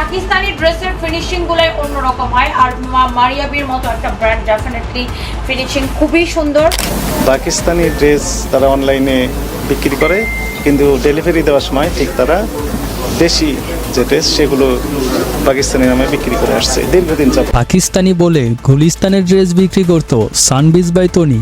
পাকিস্তানি ড্রেসের ফিনিশিং গুলাই অন্যরকম হয়। আর মারিয়াবির মতো একটা ব্র্যান্ড ডেফিনেটলি ফিনিশিং খুবই সুন্দর। পাকিস্তানি ড্রেস তারা অনলাইনে বিক্রি করে কিন্তু ডেলিভারি দেওয়ার সময় ঠিক তারা দেশি যে ড্রেস সেগুলো পাকিস্তানি নামে বিক্রি করে আসছে। দীর্ঘদিন পাকিস্তানি বলে গুলিস্তানের ড্রেস বিক্রি করত সানবিজ বাই তনি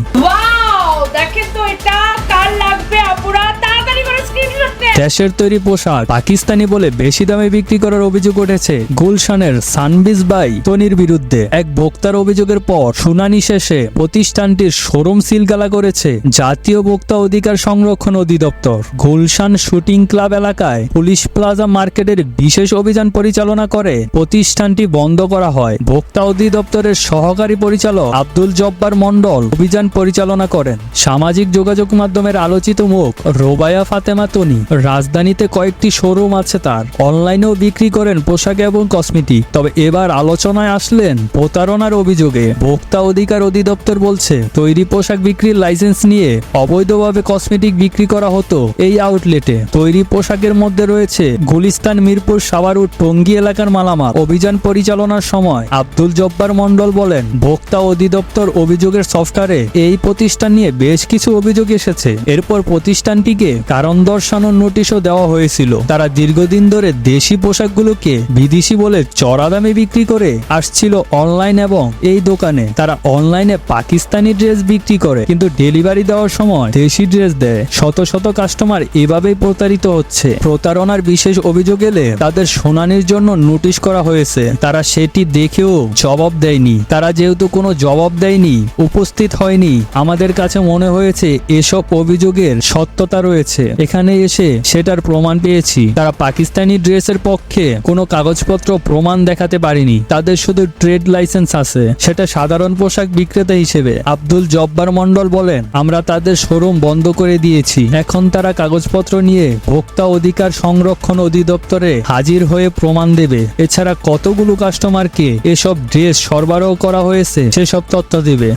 দেশের তৈরি পোশাক পাকিস্তানি বলে বেশি দামে বিক্রি করার অভিযোগ উঠেছে। গুলশানের সানবিজ বাই তনির বিরুদ্ধে এক ভোক্তার অভিযোগের পর শুনানি শেষে প্রতিষ্ঠানটির শোরুম সিলগালা করেছে জাতীয় ভোক্তা অধিকার সংরক্ষণ অধিদপ্তর। গুলশান শুটিং ক্লাব এলাকায় পুলিশ প্লাজা মার্কেটের বিশেষ অভিযান পরিচালনা করে। প্রতিষ্ঠানটি বন্ধ করা হয়। ভোক্তা অধিদপ্তরের সহকারী পরিচালক আব্দুল জব্বার মন্ডল অভিযান পরিচালনা করেন। সামাজিক যোগাযোগ মাধ্যমের আলোচিত মুখ রোবায়া ফাতেমা তনি। রাজধানীতে কয়েকটি শোরুম আছে তার। অনলাইনেও বিক্রি করেন পোশাক এবং কসমেটিক। তবে এবার আলোচনায় আসলেন প্রতারণার অভিযোগে। ভোক্তা অধিকার অধিদপ্তর বলছে, তৈরি পোশাক বিক্রির লাইসেন্স নিয়ে অবৈধভাবে কসমেটিক বিক্রি করা হতো এই আউটলেটে। তৈরি পোশাকের মধ্যে রয়েছে গুলিস্তান, মিরপুর সাভারু টঙ্গী এলাকার মালামাল। অভিযান পরিচালনার সময় আব্দুল জব্বার মন্ডল বলেন, ভোক্তা অধিদপ্তর অভিযোগের সফটওয়্যারে এই প্রতিষ্ঠান নিয়ে বেশ কিছু অভিযোগ এসেছে। এরপর প্রতিষ্ঠানটিকে কারণ দর্শানোর নোটিশও দেওয়া হয়েছিল। তারা দীর্ঘদিন ধরে দেশি পোশাকগুলোকে বিদেশি বলে চড়া দামে বিক্রি করে আসছিল অনলাইন এবং এই দোকানে। তারা অনলাইনে পাকিস্তানি ড্রেস বিক্রি করে, কিন্তু ডেলিভারি দেওয়ার সময় দেশি ড্রেস দেয়। শত শত কাস্টমার এভাবেই প্রতারিত হচ্ছে। প্রতারণার বিশেষ অভিযোগ এলে তাদের শুনানির জন্য নোটিশ করা হয়েছে। তারা সেটি দেখেও জবাব দেয়নি। তারা যেহেতু কোনো জবাব দেয়নি, উপস্থিত হয়নি, আমাদের কাছে মনে হয়েছে এসব অভিযোগের সত্যতা রয়েছে। এখানে এসে সেটার প্রমাণ পেয়েছি। তারা পাকিস্তানি ড্রেসের পক্ষে কোনো কাগজপত্র প্রমাণ দেখাতে পারেনি। তাদের শুধু ট্রেড লাইসেন্স আছে। সেটা সাধারণ পোশাক বিক্রেতা হিসেবে আব্দুল জব্বার মন্ডল বলেন, আমরা তাদের শোরুম বন্ধ করে দিয়েছি। এখন তারা কাগজপত্র নিয়ে ভোক্তা অধিকার সংরক্ষণ অধিদপ্তরে হাজির হয়ে প্রমাণ দেবে। এছাড়া কতগুলো কাস্টমারকে এসব ড্রেস সরবরাহ করা হয়েছে, সেসব তথ্য দেবে।